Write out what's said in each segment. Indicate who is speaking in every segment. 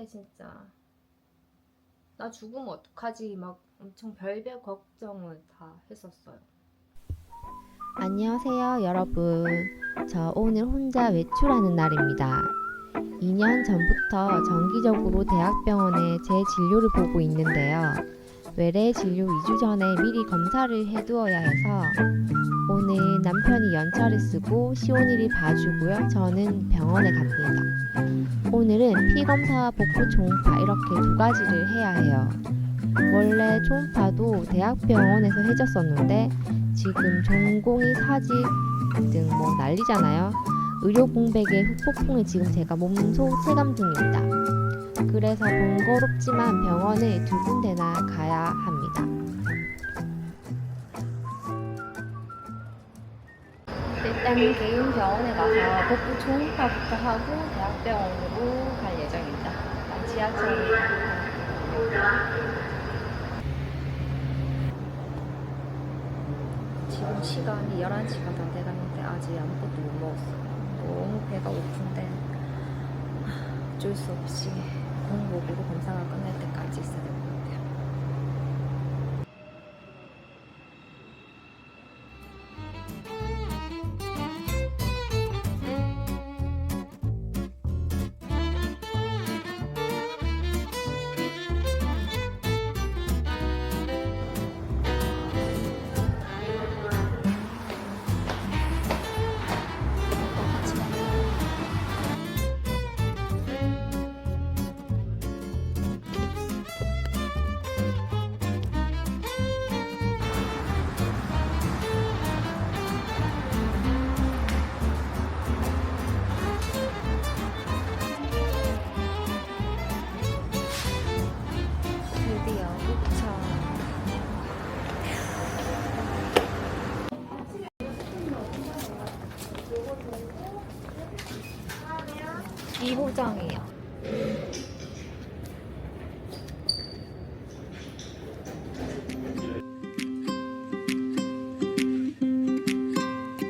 Speaker 1: 때 진짜 나 죽으면 어떡하지 막 엄청 별별 걱정을 다 했었어요.
Speaker 2: 안녕하세요, 여러분. 저 오늘 혼자 외출하는 날입니다. 2년 전부터 정기적으로 대학병원에 제 진료를 보고 있는데요. 외래 진료 2주 전에 미리 검사를 해두어야 해서 오늘 남편이 연차를 쓰고 시온이를 봐주고요. 저는 병원에 갑니다. 오늘은 피 검사와 복부 초음파 이렇게 두 가지를 해야 해요. 원래 초음파도 대학병원에서 해줬었는데 지금 전공이 사직 등 뭐 난리잖아요. 의료 공백의 후폭풍에 지금 제가 몸소 체감 중입니다. 그래서 번거롭지만 병원에 두 군데나 가야 합니다.
Speaker 1: 일단은 개인 병원에 가서 복부 초음파부터 하고 대학병원으로 갈 예정입니다. 일단 지하철을 지금 시간이 11시가 다 돼가는데 아직 아무것도 못 먹었어요. 너무 배가 고픈데 아, 어쩔 수 없이 공복으로 검사가 끝날 때까지 2호정이요.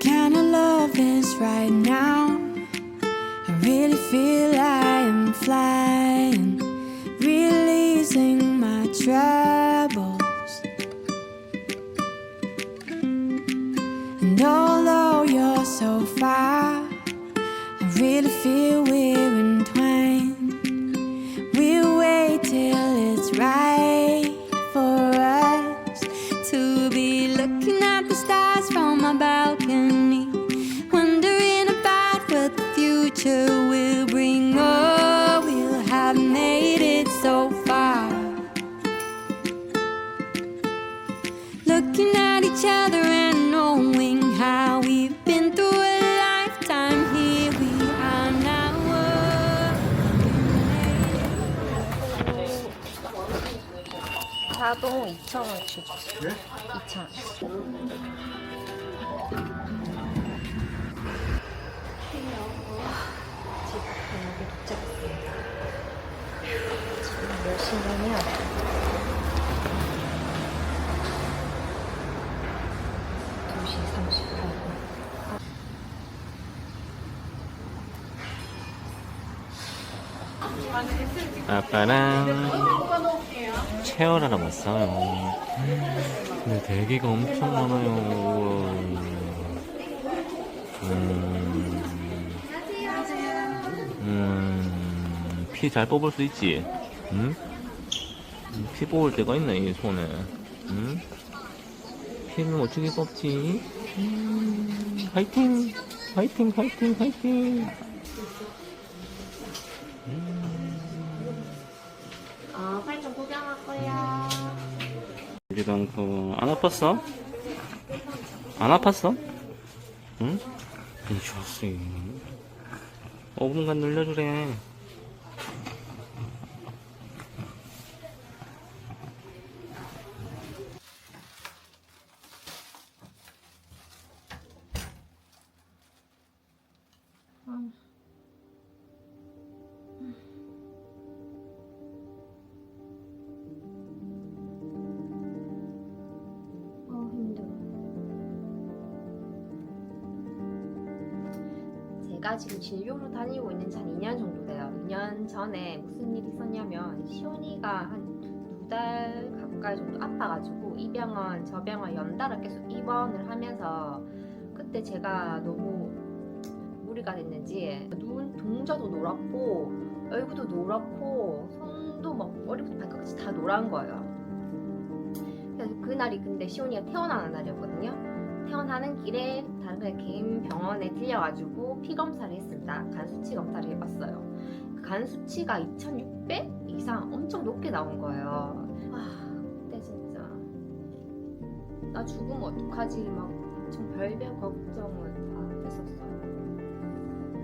Speaker 3: Kind of love is right now. I really feel I am flying, releasing my troubles. And although you're so far, I really feel. so far. Looking at each other and knowing how we've been through a lifetime. Here we are now.
Speaker 1: 자동 2,000원치 주세요. 2,000원. 시냐면 2시 38분.
Speaker 4: 아빠랑 체열하러 왔어요. 근데 대기가 엄청 많아요. 음, 음, 피 잘 뽑을 수 있지? 응? 피 뽑을 때가 있네, 이 손에. 응? 피는 어떻게 뽑지? 음, 화이팅! 화이팅, 화이팅, 화이팅!
Speaker 1: 어, 활좀 구경할 거야.
Speaker 4: 않고 안 아팠어? 안 아팠어? 응? 이 좋았어 5분간 늘려주래
Speaker 1: 제가 지금 진료로 다니고 있는 지 한 2년 정도 돼요. 2년 전에 무슨 일이 있었냐면 시온이가 한 두 달 가까이 정도 아파가지고 이 병원 저 병원 연달아 계속 입원을 하면서 그때 제가 너무 무리가 됐는지 눈 동자도 노랗고 얼굴도 노랗고 손도 막 머리부터 발끝까지 다 노란 거예요. 그래서 그날이 근데 시온이가 태어나는 날이었거든요. 태어나는 길에 다른 개인 병원에 들려가지고 피 검사를 했습니다. 간 수치 검사를 해봤어요. 그간 수치가 2,600 이상 엄청 높게 나온 거예요. 아 그때 진짜 나 죽으면 어떡하지 막좀 별별 걱정을 다 했었어요.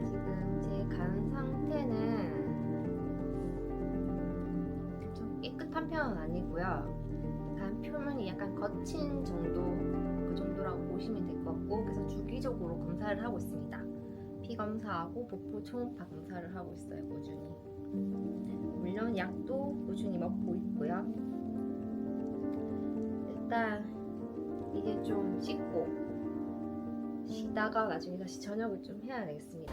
Speaker 1: 지금 제 간 상태는 좀 깨끗한 편은 아니고요. 간 표면이 약간 거친 정도 그 정도라고 보시면 될 것 같고 그래서 주기적으로 검사를 하고 있습니다. 피 검사하고 복부 초음파 검사를 하고 있어요 꾸준히. 물론 약도 꾸준히 먹고 있고요. 일단 이제 좀 씻고 쉬다가 나중에 다시 저녁을 좀 해야 되겠습니다.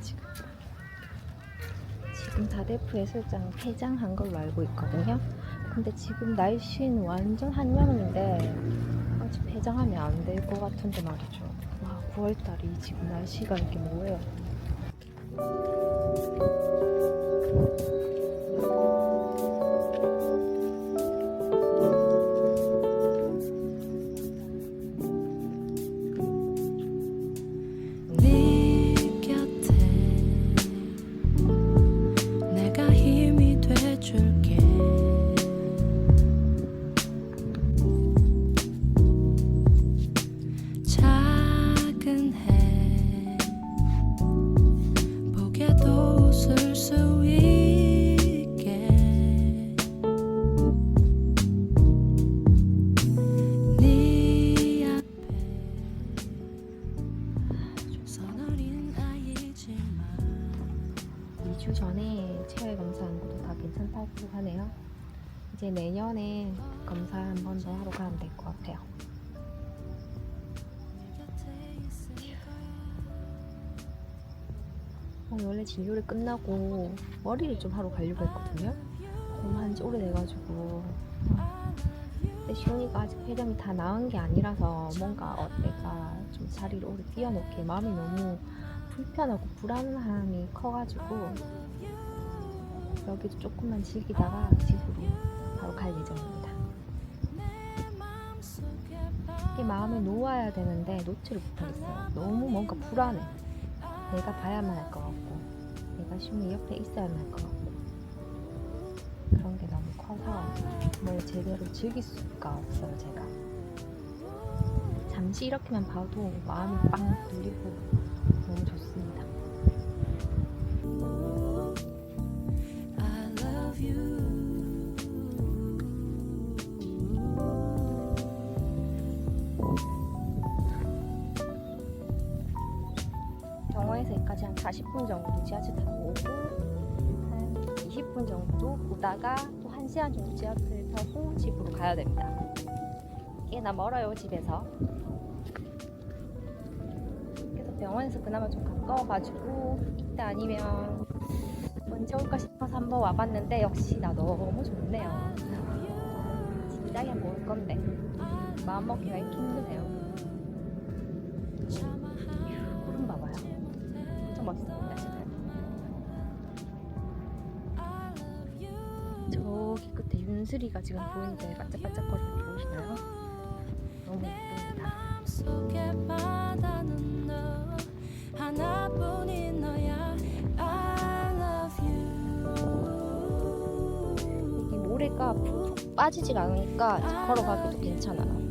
Speaker 5: 더워요 지금. 지금 다대포 해수욕장은 폐장한 걸로 알고 있거든요. 근데 지금 날씨는 완전 한여름인데 아직 폐장하면 안 될 것 같은데 말이죠. 와 9월달이 지금 날씨가 이렇게 뭐예요?
Speaker 1: 검사 한 번 더 하러 가면 될 것 같아요. 오늘 원래 진료를 끝나고 머리를 좀 하러 가려고 했거든요. 한지 오래돼가지고. 근데 시온이가 아직 폐렴이 다 나은 게 아니라서 뭔가 어, 내가 좀 자리를 오래 뛰어놓기에 마음이 너무 불편하고 불안함이 커가지고 여기도 조금만 즐기다가 집으로 바로 갈 예정입니다. 이게 마음에 놓아야 되는데 놓지를 못하겠어요. 너무 뭔가 불안해. 내가 봐야만 할 것 같고 내가 시온이 옆에 있어야만 할 것 같고 그런 게 너무 커서 뭘 제대로 즐길 수가 없어요 제가 잠시 이렇게만 봐도 마음이 빵 뚫리고 너무 좋습니다 병원에서 여기까지 한 40분 정도 지하철 타고 오고 한 20분 정도 보다가 또 1시간 정도 지하철 타고 집으로 가야 됩니다. 꽤나 멀어요 집에서. 그래서 병원에서 그나마 좀 가까워가지고 이때 아니면 언제 올까 싶어서 한번 와봤는데 역시 나 너무 좋네요. 진작에 한번 올 건데? 마음 먹기가 힘드네요 멋있습니다 지금 저기 끝에 윤슬이가 지금 보이는데 반짝반짝거리는 게 보이시나요? 너무 예쁩니다. 이게 모래가 푹푹 빠지지가 않으니까 걸어가기도 괜찮아요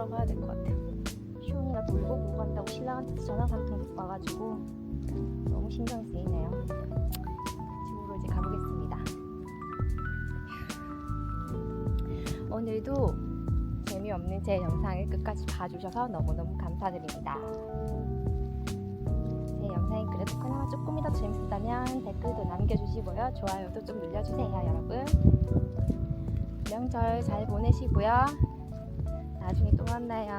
Speaker 1: 돌아가야 될 것 같아요. 시온이가 돌보고 못 간다고 신랑한테 한통 와가지고 너무 신경이 쓰이네요. 집으로 이제 가보겠습니다. 오늘도 재미없는 제 영상을 끝까지 봐주셔서 너무너무 감사드립니다. 제 영상이 그래도 그나마 조금이라도 재밌었다면 댓글도 남겨주시고요. 좋아요도 좀 눌러주세요 여러분. 명절 잘 보내시고요 나중에 또 만나요.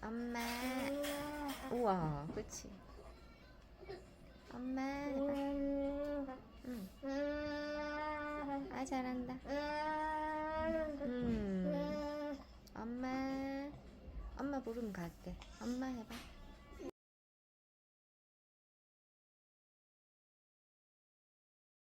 Speaker 2: 엄마. 우와, 그렇지. 엄마. 응. 아 잘한다. 음. 엄마. 엄마 부르면 갈게. 엄마 해봐.